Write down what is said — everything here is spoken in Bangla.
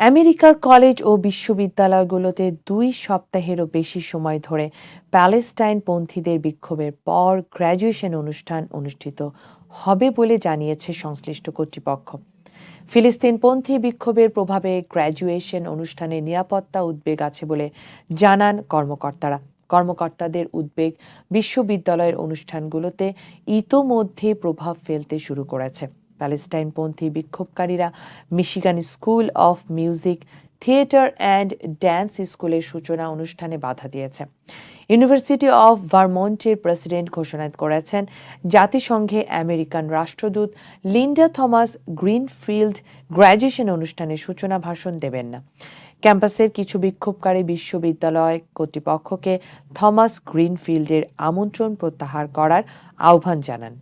আমেরিকার কলেজ ও বিশ্ববিদ্যালয়গুলোতে দুই সপ্তাহেরও বেশি সময় ধরে প্যালেস্টাইন পন্থীদের বিক্ষোভের পর গ্র্যাজুয়েশন অনুষ্ঠান অনুষ্ঠিত হবে বলে জানিয়েছে সংশ্লিষ্ট কর্তৃপক্ষ। ফিলিস্তিনপন্থী বিক্ষোভের প্রভাবে গ্র্যাজুয়েশন অনুষ্ঠানে নিরাপত্তা উদ্বেগ আছে বলে জানান কর্মকর্তারা। কর্মকর্তাদের উদ্বেগ বিশ্ববিদ্যালয়ের অনুষ্ঠানগুলোতে ইতোমধ্যে প্রভাব ফেলতে শুরু করেছে। প্যালেস্টাইনপন্থী বিক্ষোভকারীরা Michigan school of music, theatre and dance স্কুলের সূচনা অনুষ্ঠানে বাধা দিয়েছে। ইউনিভার্সিটি অফ ভারমন্টের প্রেসিডেন্ট ঘোষণা করেছেন, জাতিসংঘে আমেরিকান রাষ্ট্রদূত লিন্ডা থমাস গ্রিনফিল্ড গ্র্যাজুয়েশন অনুষ্ঠানে সূচনা ভাষণ দেবেন না। ক্যাম্পাসের কিছু বিক্ষোভকারী বিশ্ববিদ্যালয় কর্তৃপক্ষকে থমাস গ্রিনফিল্ডের আমন্ত্রণ প্রত্যাহার করার আহ্বান জানান।